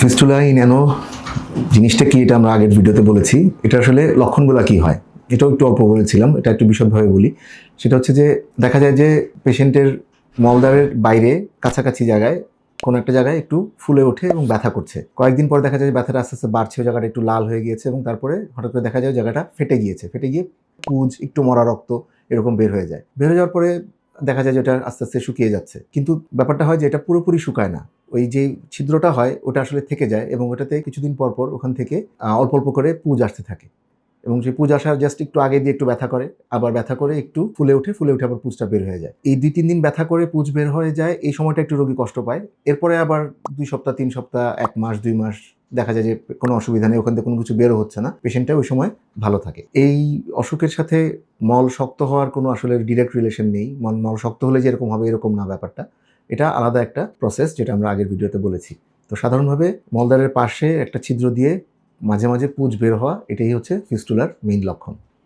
Fistula in জিনিসটা কি এটা আমরা আগের ভিডিওতে বলেছি? এটা আসলে লক্ষণগুলো কি হয়? এটাও একটু অল্প বলেছিলাম, এটা একটু বিশদভাবে বলি। সেটা হচ্ছে যে, দেখা যায় যে পেশেন্টের মলদারের বাইরে কাছাকাছি জায়গায়, কোনো একটা জায়গায় একটু ফুলে ওঠে এবং ব্যথা করছে। কয়েকদিন পর দেখা যায় যে ব্যথাটা আস্তে আস্তে বাড়ছে জায়গাটা একটু লাল হয়ে গিয়েছে এবং তারপরে হঠাৎ করে দেখা যায় জায়গাটা ফেটে গিয়েছে। ফেটে গিয়ে পুজ, একটু মরা রক্ত এরকম বের হয়ে যায়। বের হয়ে যাওয়ার পরে দেখা যায় যে এটা আস্তে আস্তে শুকিয়ে যাচ্ছে। কিন্তু ব্যাপারটা হয় যে এটা পুরোপুরি শুকায় না। ওই যে ছিদ্রটা হয়, ওটা আসলে থেকে যায় এবং ওটাতে কিছুদিন পর পর ওখান থেকে অল্প অল্প করে পুজ আসতে থাকে। এবং সেই পুজ আসার জাস্ট একটু আগে দিয়ে একটু ব্যথা করে, আবার ব্যথা করে একটু ফুলে উঠে ফুলে উঠে আবার পুজটা বের হয়ে যায়। এই দুই তিন দিন ব্যথা করে পুজ বের হয়ে যায়, এই সময়টা একটু রোগী কষ্ট পায়। এরপরে আবার দুই সপ্তাহ, তিন সপ্তাহ, এক মাস, দুই মাস দেখা যায় যে কোনো অসুবিধা নেই, ওখান থেকে কোনো কিছু বেরো হচ্ছে না। পেশেন্টটা ওই সময় ভালো থাকে। এই অসুখের সাথে মল শক্ত হওয়ার কোনো আসলে ডিরেক্ট রিলেশন নেই। মল মল শক্ত হলে যে এরকম হবে, এরকম না ব্যাপারটা। এটা আলাদা একটা প্রসেস যেটা আমরা আগের ভিডিওতে বলেছি। তো সাধারণভাবে মলদারের পাশে একটা ছিদ্র দিয়ে মাঝে মাঝে পুঁজ বের হওয়া, এটাই হচ্ছে ফিস্টুলার মেইন লক্ষণ।